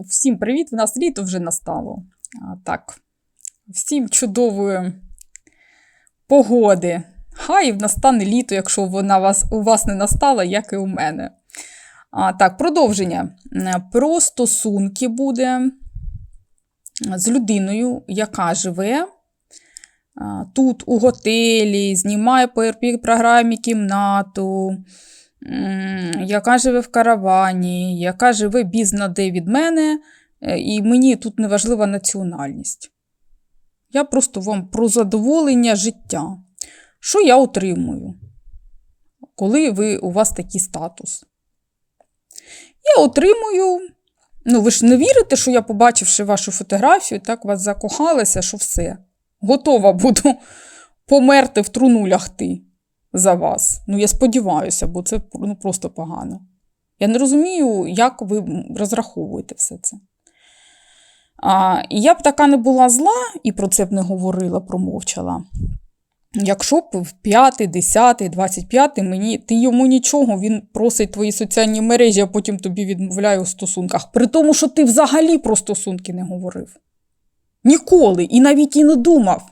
Всім привіт! В нас літо вже настало. А, так, всім чудової погоди. Хай настане літо, якщо вона вас, у вас не настала, як і у мене. А, так, продовження. Про стосунки буде з людиною, яка живе тут, у готелі, знімає по rp програмі кімнату, яка живе в каравані, яка живе бізнаде від мене, е, і мені тут не важлива національність. Я просто вам про задоволення життя. Що я отримую, коли ви, у вас такий статус? Я отримую. Ну, ви ж не вірите, що я, побачивши вашу фотографію, так вас закохалася, що все. Готова буду померти в труну лягти за вас. Ну, я сподіваюся, бо це ну, просто погано. Я не розумію, як ви розраховуєте все це. А, я б така не була зла і про це б не говорила, промовчала. Якщо б в 5, 10, 25 мені ти йому нічого, він просить твої соціальні мережі, а потім тобі відмовляє у стосунках. При тому, що ти взагалі про стосунки не говорив. Ніколи і навіть і не думав.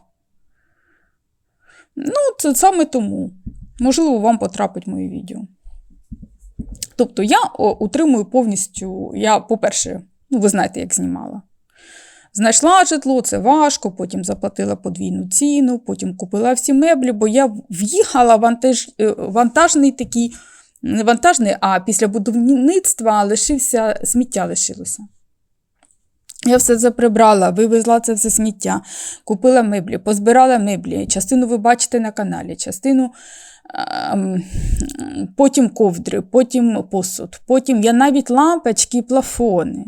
Ну, це саме тому. Можливо, вам потрапить моє відео. Тобто, я утримую повністю, я, по-перше, ну, ви знаєте, як знімала. Знайшла житло, це важко, потім заплатила подвійну ціну, потім купила всі меблі, бо я в'їхала вантаж, е, вантажний такий, не вантажний, а після будівництва лишився, сміття лишилося. Я все це прибрала, вивезла це все сміття, купила меблі, позбирала меблі. Частину ви бачите на каналі, частину ем, потім ковдри, потім посуд, потім я навіть лампочки і плафони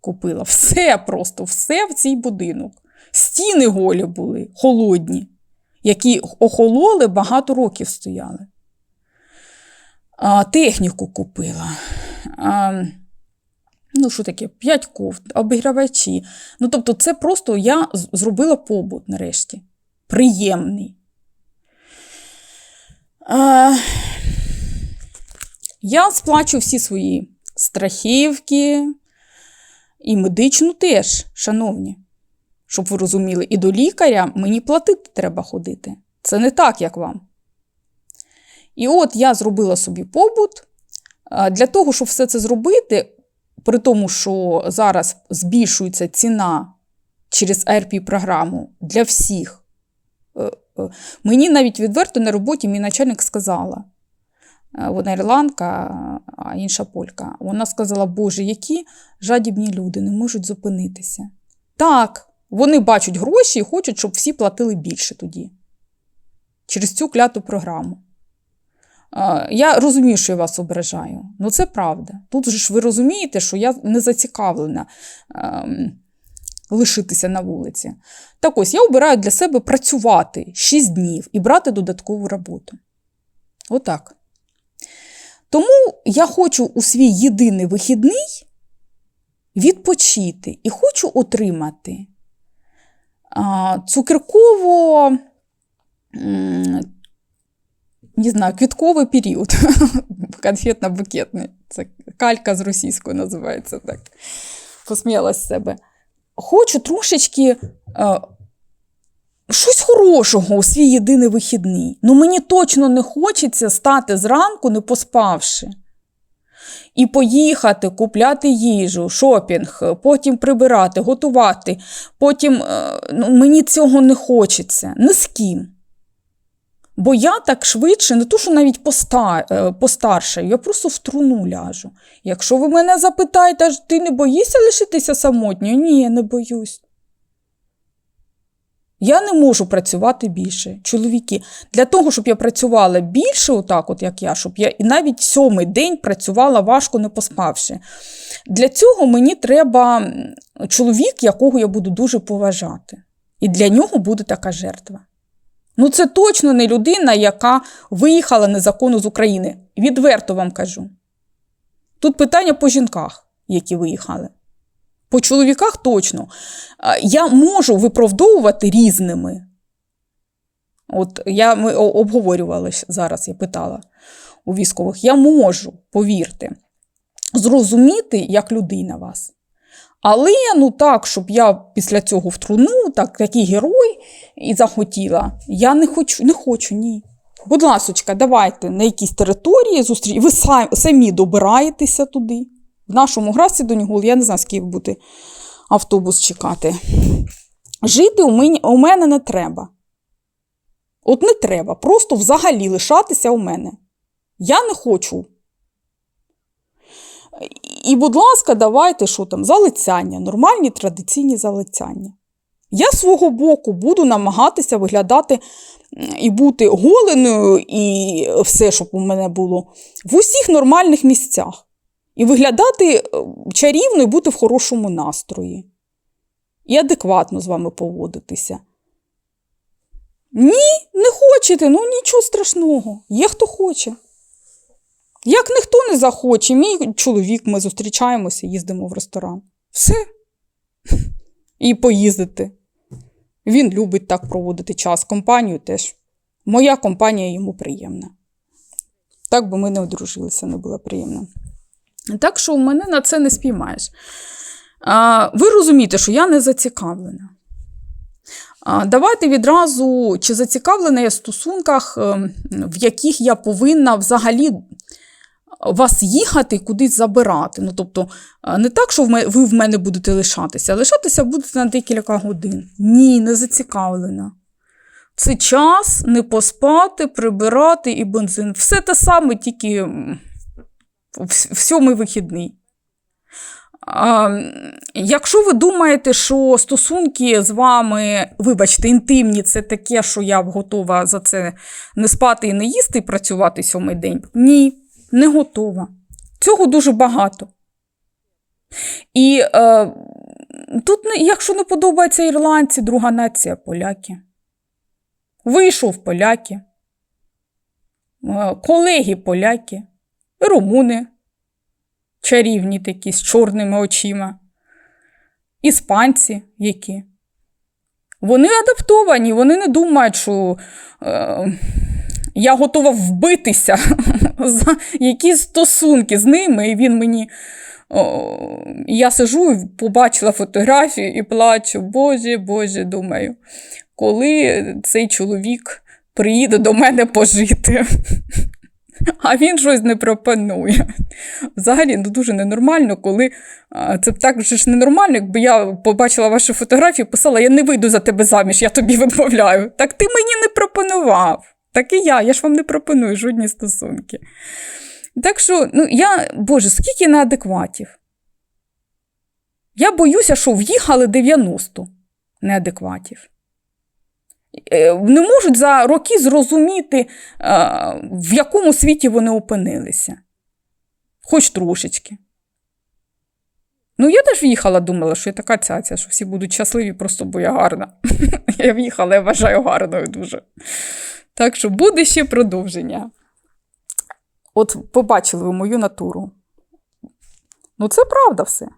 купила. Все просто, все в цей будинок. Стіни голі були, холодні, які охололи, багато років стояли. А, Техніку купила. А, Ну, що таке? П'ять кофт, обігравачі. Ну, тобто, це просто я зробила побут нарешті. Приємний. А, Я сплачу всі свої страхівки, і медичну теж, шановні. Щоб ви розуміли, і до лікаря мені платити треба ходити. Це не так, як вам. І от я зробила собі побут. Для того, щоб все це зробити, при тому, що зараз збільшується ціна через arp програму для всіх. Е, е, мені навіть відверто на роботі мій начальник сказала, е, вона ірландка, а інша полька. Вона сказала, Боже, які жадібні люди не можуть зупинитися. Так, вони бачать гроші і хочуть, щоб всі платили більше тоді. Через цю кляту програму. Я розумію, що я вас ображаю, але це правда. Тут же ж ви розумієте, що я не зацікавлена ем, лишитися на вулиці. Так ось я обираю для себе працювати 6 днів і брати додаткову роботу. Отак. Тому я хочу у свій єдиний вихідний відпочити і хочу отримати цукерково не знаю, квітковий період. Конфетно-букетний. Це калька з російською називається так. Посміялась з себе. Хочу трошечки е, щось хорошого у свій єдиний вихідний. Ну мені точно не хочеться стати зранку, не поспавши. І поїхати, купляти їжу, шопінг, потім прибирати, готувати. Потім е, ну, мені цього не хочеться. Ні з ким. Бо я так швидше, не то, що навіть поста, е, постаршаю, я просто в труну ляжу. Якщо ви мене запитаєте, ти не боїшся лишитися самотньою? Ні, не боюсь. Я не можу працювати більше. Чоловіки, для того, щоб я працювала більше, отак, от як я, щоб я і навіть сьомий день працювала важко не поспавши. Для цього мені треба чоловік, якого я буду дуже поважати. І для нього буде така жертва. Ну, це точно не людина, яка виїхала незаконно з України. Відверто вам кажу. Тут питання по жінках, які виїхали. По чоловіках точно. Я можу виправдовувати різними. От я ми обговорювали зараз, я питала у військових. Я можу, повірте, зрозуміти, як людина вас. Але ну так, щоб я після цього в труну, так, такий герой і захотіла. Я не хочу, не хочу, ні. Будь ласочка, давайте на якійсь території зустріч. Ви са- самі добираєтеся туди. В нашому грасі до нього, я не знаю, скільки буде автобус чекати. Жити у мене, у мене не треба. От не треба. Просто взагалі лишатися у мене. Я не хочу. І, будь ласка, давайте, що там, залицяння, нормальні традиційні залицяння. Я свого боку буду намагатися виглядати і бути голеною, і все, щоб у мене було в усіх нормальних місцях. І виглядати е, чарівно і бути в хорошому настрої. І адекватно з вами поводитися. Ні, не хочете, ну нічого страшного. Є хто хоче. Як ніхто не захоче, мій чоловік, ми зустрічаємося, їздимо в ресторан. Все. І поїздити. Він любить так проводити час. Компанію теж. Моя компанія йому приємна. Так би ми не одружилися, не було приємно. Так що у мене на це не спіймаєш. А, ви розумієте, що я не зацікавлена. А, Давайте відразу, чи зацікавлена я в стосунках, ем, в яких я повинна взагалі вас їхати кудись забирати. Ну, тобто, не так, що ви в мене будете лишатися, а лишатися будете на декілька годин. Ні, не зацікавлена. Це час не поспати, прибирати і бензин. Все те саме, тільки в сьомий вихідний. А, якщо ви думаєте, що стосунки з вами, вибачте, інтимні, це таке, що я готова за це не спати і не їсти і працювати сьомий день. Ні, не готова. Цього дуже багато. І е, тут, якщо не подобаються ірландці, друга нація поляки. Вийшов поляки, е, колеги поляки, румуни, чарівні такі з чорними очима, іспанці які. Вони адаптовані, вони не думають, що е, я готова вбитися за якісь стосунки з ними, і він мені. О, я сижу побачила фотографію і плачу. Боже, Боже, думаю, коли цей чоловік приїде до мене пожити. А він щось не пропонує. Взагалі, ну дуже ненормально, коли це так же ж ненормально, якби я побачила вашу фотографію, писала: я не вийду за тебе заміж, я тобі відмовляю. Так ти мені не пропонував. Так і я, я ж вам не пропоную жодні стосунки. Так що, ну я, Боже, скільки неадекватів. Я боюся, що в'їхали 90 неадекватів. Е, Не можуть за роки зрозуміти, е, в якому світі вони опинилися. Хоч трошечки. Ну, я теж в'їхала, думала, що я така цяця, що всі будуть щасливі, просто бо я гарна. Я в'їхала, я вважаю гарною дуже. Так що буде ще продовження. От побачили ви мою натуру. Ну, це правда все.